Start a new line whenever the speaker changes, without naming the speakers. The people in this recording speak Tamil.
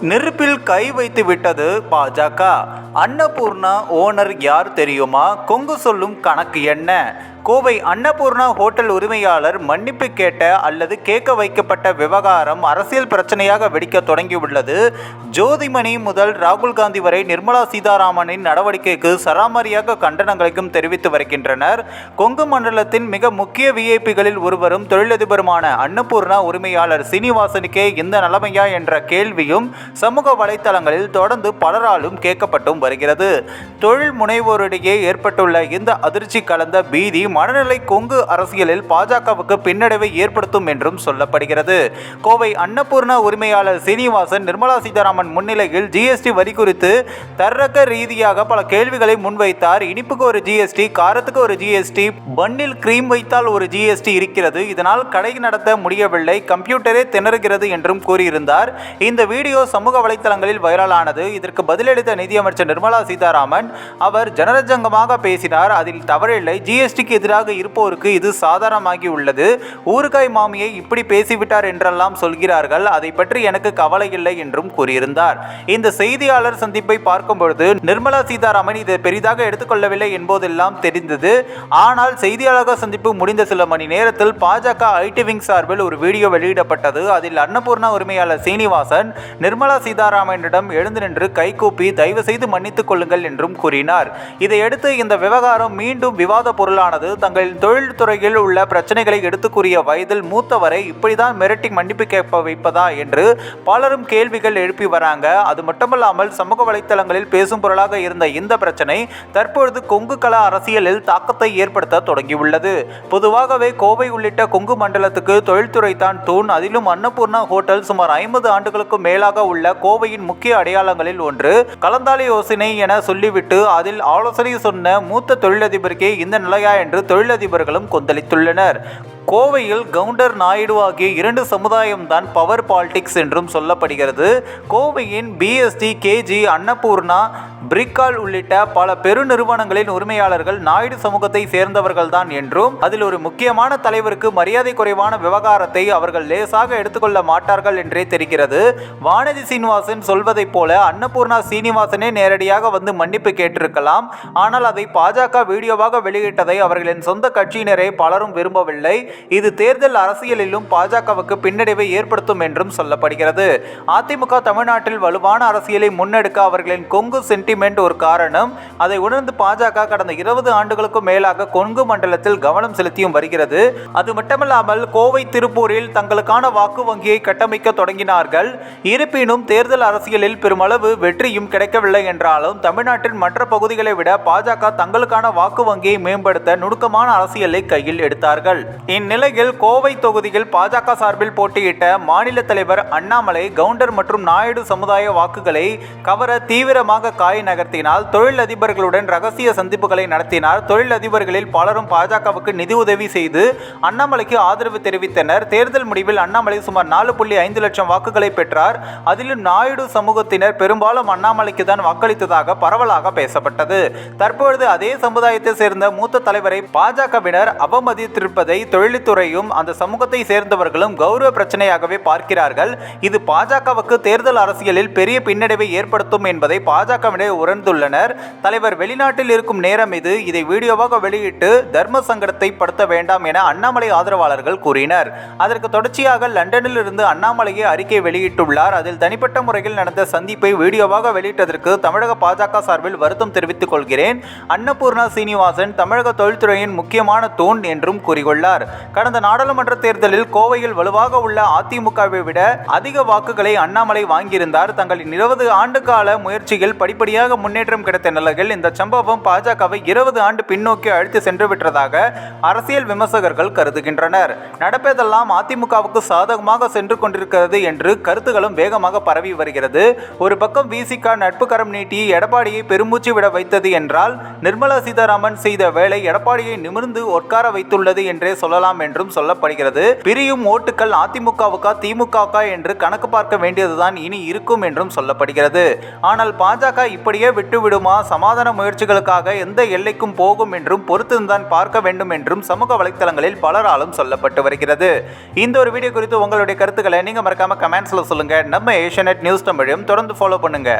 நெருப்பில் கை வைத்து விட்டது பாஜக. அன்னபூர்ணா ஓனர் யார் தெரியுமா? கொங்கு சொல்லும் கணக்கு என்ன? கோவை அன்னபூர்ணா ஹோட்டல் உரிமையாளர் மன்னிப்பு கேட்ட அல்லது கேட்க வைக்கப்பட்ட விவகாரம் அரசியல் பிரச்சனையாக வெடிக்க தொடங்கியுள்ளது. ஜோதிமணி முதல் ராகுல் காந்தி வரை நிர்மலா சீதாராமனின் நடவடிக்கைக்கு சராமரியாக கண்டனங்களையும் தெரிவித்து வருகின்றனர். கொங்கு மண்டலத்தின் மிக முக்கிய விஐபிகளில் ஒருவரும் தொழிலதிபருமான அன்னபூர்ணா உரிமையாளர் சீனிவாசனுக்கே இந்த நிலைமையா என்ற கேள்வியும் சமூக வலைத்தளங்களில் தொடர்ந்து பலராலும் கேட்கப்பட்டும் வருகிறது. தொழில் முனைவோரிடையே ஏற்பட்டுள்ள இந்த அதிர்ச்சி கலந்த பீதி மனநிலை கொங்கு அரசியலில் பாஜகவுக்கு பின்னடைவை ஏற்படுத்தும் என்றும் சொல்லப்படுகிறது. கோவை அன்னபூர்ணா உரிமையாளர் சீனிவாசன் நிர்மலா சீதாராமன் முன்னிலையில் ஜிஎஸ்டி வரி குறித்து தர்ரக ரீதியாக பல கேள்விகளை முன்வைத்தார். இனிப்புக்கு ஒரு ஜிஎஸ்டி காரத்துக்கு ஒரு ஜிஎஸ்டி பன்னில் கிரீம் வைத்தால் ஒரு ஜிஎஸ்டி இருக்கிறது. இதனால் கடை நடத்த முடியவில்லை கம்ப்யூட்டரே திணறுகிறது என்றும் கூறியிருந்தார். இந்த வீடியோ சமூக வலைதளங்களில் வைரலானது. இதற்கு பதிலளித்த நிதியமைச்சர் நிர்மலா சீதாராமன் அவர் ஜனரஞ்சங்கமாக பேசினார். அதில் தவறில்லை. ஜிஎஸ்டிக்கு எதிராக இருப்போருக்கு இது சாதாரணமாகி உள்ளது. ஊறுகாய் மாமியை இப்படி பேசிவிட்டார் என்றெல்லாம் சொல்கிறார்கள். அதை பற்றி எனக்கு கவலை இல்லை என்றும் கூறியிருந்தார். இந்த செய்தியாளர் சந்திப்பை பார்க்கும் பொழுது நிர்மலா சீதாராமன் இதை பெரிதாக எடுத்துக்கொள்ளவில்லை என்பதெல்லாம் தெரிந்தது. ஆனால் செய்தியாளர் சந்திப்பு முடிந்த சில மணி நேரத்தில் பாஜக ஐடி விங் சார்பில் ஒரு வீடியோ வெளியிடப்பட்டது. அதில் அன்னபூர்ணா உரிமையாளர் சீனிவாசன் நிர்மலா சீதாராமனிடம் எழுந்து நின்று கைகூப்பி தயவு செய்து மன்னித்துக் கொள்ளுங்கள் என்றும் கூறினார். இதையடுத்து இந்த விவகாரம் மீண்டும் விவாத பொருளானது. தங்களின் தொழில்துறையில் உள்ள பிரச்சனைகளை எடுத்து கூறிய வயதில் மூத்தவரை இப்படிதான் மிரட்டி மன்னிப்பு கேட்ப வைப்பதா என்று பலரும் கேள்விகள் எழுப்பி வராங்க. அது மட்டுமல்லாமல் சமூக வலைத்தளங்களில் பேசும் பொருளாக இருந்த இந்த பிரச்சனை தற்பொழுது கொங்கு கல அரசியலில் தாக்கத்தை ஏற்படுத்த தொடங்கியுள்ளது. பொதுவாகவே கோவை உள்ளிட்ட கொங்கு மண்டலத்துக்கு தொழில்துறை தான் தூண். அதிலும் அன்னபூர்ணா ஹோட்டல் சுமார் ஐம்பது ஆண்டுகளுக்கும் மேலாக உள்ள கோவையின் முக்கிய அடையாளங்களில் ஒன்று. கலந்தாலி யோசனை என சொல்லிவிட்டு அதில் ஆலோசனை சொன்ன மூத்த தொழிலதிபருக்கே இந்த நிலையா என்று தொழிலதிபர்களும் கொந்தளித்துள்ளனர். கோவையில் கவுண்டர் நாயுடு ஆகிய இரண்டு சமுதாயம்தான் பவர் பாலிடிக்ஸ் என்றும் சொல்லப்படுகிறது. கோவையின் பிஎஸ்டி கேஜி அன்னபூர்ணா பிரிக்கால் உள்ளிட்ட பல பெருநிறுவனங்களின் உரிமையாளர்கள் நாயுடு சமூகத்தை சேர்ந்தவர்கள்தான் என்றும் அதில் ஒரு முக்கியமான தலைவருக்கு மரியாதை குறைவான விவகாரத்தை அவர்கள் லேசாக எடுத்துக்கொள்ள மாட்டார்கள் என்றே தெரிகிறது. வானதி சீனிவாசன் சொல்வதைப் போல அன்னபூர்ணா சீனிவாசனே நேரடியாக வந்து மன்னிப்பு கேட்டிருக்கலாம். ஆனால் அதை பாஜக வீடியோவாக வெளியிட்டதை அவர்களின் சொந்த கட்சியினரே பலரும் விரும்பவில்லை. இது தேர்தல் அரசியலிலும் பாஜகவுக்கு பின்னடைவை ஏற்படுத்தும் என்றும் சொல்லப்படுகிறது. அதிமுக தமிழ்நாட்டில் வலுவான அரசியலை முன்னெடுக்க அவர்களின் கொங்கு சென்டிமெண்ட் ஒரு காரணம். அதை உணர்ந்து பாஜக கடந்த இருபது ஆண்டுகளுக்கும் மேலாக கொங்கு மண்டலத்தில் கவனம் செலுத்தியும் வருகிறது. அது மட்டுமல்லாமல் கோவை திருப்பூரில் தங்களுக்கான வாக்கு வங்கியை கட்டமைக்க தொடங்கினார்கள். இருப்பினும் தேர்தல் அரசியலில் பெருமளவு வெற்றியும் கிடைக்கவில்லை என்றாலும் தமிழ்நாட்டின் மற்ற பகுதிகளை விட பாஜக தங்களுக்கான வாக்கு வங்கியை மேம்படுத்த நுணுக்கமான அரசியலை கையில் எடுத்தார்கள். இந்நிலையில் கோவை தொகுதியில் பாஜக சார்பில் போட்டியிட்ட மாநில தலைவர் அண்ணாமலை கவுண்டர் மற்றும் நாயுடு சமுதாய வாக்குகளை கவர தீவிரமாக காய் நகர்த்தினால் தொழிலதிபர்களுடன் ரகசிய சந்திப்புகளை நடத்தினார். தொழிலதிபர்களில் பலரும் பாஜகவுக்கு நிதி உதவி செய்து அண்ணாமலைக்கு ஆதரவு தெரிவித்தனர். தேர்தல் முடிவில் அண்ணாமலை சுமார் நாலு புள்ளி ஐந்து லட்சம் வாக்குகளை பெற்றார். அதிலும் நாயுடு சமூகத்தினர் பெரும்பாலும் அண்ணாமலைக்கு தான் வாக்களித்ததாக பரவலாக பேசப்பட்டது. தற்பொழுது அதே சமுதாயத்தை சேர்ந்த மூத்த தலைவரை பாஜகவினர் அவமதித்திருப்பதை தொழில் தொழில்துறையும் அந்த சமூகத்தை சேர்ந்தவர்களும் கௌரவ பிரச்சனையாகவே பார்க்கிறார்கள். இது பாஜகவுக்கு தேர்தல் அரசியலில் பெரிய பின்னடைவை ஏற்படுத்தும் என்பதை பாஜகவினர் உணர்ந்துள்ளனர். தலைவர் வெளிநாட்டில் இருக்கும் நேரம் இது. இதை வீடியோவாக வெளியிட்டு தர்ம சங்கடத்தை படுத்த வேண்டாம் என அண்ணாமலை ஆதரவாளர்கள் கூறினர். அதற்கு தொடர்ச்சியாக லண்டனில் இருந்து அண்ணாமலையே அறிக்கை வெளியிட்டுள்ளார். அதில் தனிப்பட்ட முறையில் நடந்த சந்திப்பை வீடியோவாக வெளியிட்டதற்கு தமிழக பாஜக சார்பில் வருத்தம் தெரிவித்துக் கொள்கிறேன். அன்னபூர்ணா சீனிவாசன் தமிழக தொழில்துறையின் முக்கியமான தூண் என்றும் கூறியுள்ளார். கடந்த நாடாளுமன்ற தேர்தலில் கோவையில் வலுவாக உள்ள அதிமுகவை விட அதிக வாக்குகளை அண்ணாமலை வாங்கியிருந்தார். தங்களின் இருபது ஆண்டு கால முயற்சியில் படிப்படியாக முன்னேற்றம் கிடைத்த நிலையில் இந்த சம்பவம் பாஜகவை இருபது ஆண்டு பின்னோக்கி அழைத்து சென்று விட்டதாக அரசியல் விமர்சகர்கள் கருதுகின்றனர். நடப்பதெல்லாம் அதிமுகவுக்கு சாதகமாக சென்று கொண்டிருக்கிறது என்று கருத்துகளும் வேகமாக பரவி வருகிறது. ஒரு பக்கம் விசிக நட்பு கரம் நீட்டி எடப்பாடியை பெருமூச்சு விட வைத்தது என்றால் நிர்மலா சீதாராமன் செய்த வேலை எடப்பாடியை நிமிர்ந்து உட்கார வைத்துள்ளது என்றே சொல்லலாம். இருக்கலாம் என்றும் சொல்லப்படுகிறது. பிரியும் ஓட்டுகள் அதிமுகவுக்கா திமுகவுக்கா என்று கணக்கு பார்க்க வேண்டியதுதான் இனி இருக்கும் என்றும் சொல்லப்படுகிறது. ஆனால் பாஜக இப்படியே விட்டுவிடுமா? சமாதான முயற்சிகளுக்காக எந்த எல்லைக்கும் போகும் என்றும் பொறுத்திருந்தான் பார்க்க வேண்டும் என்றும் சமூக வலைத்தளங்களில் பலராலும் சொல்லப்பட்டு வருகிறது. இந்த ஒரு வீடியோ குறித்து உங்களுடைய கருத்துக்களை நீங்க மறக்காம கமெண்ட்ஸ்ல சொல்லுங்க. நம்ம ஏஷியநெட் நியூஸ் தமிழையும் தொடர்ந்து ஃபாலோ பண்ணுங்க.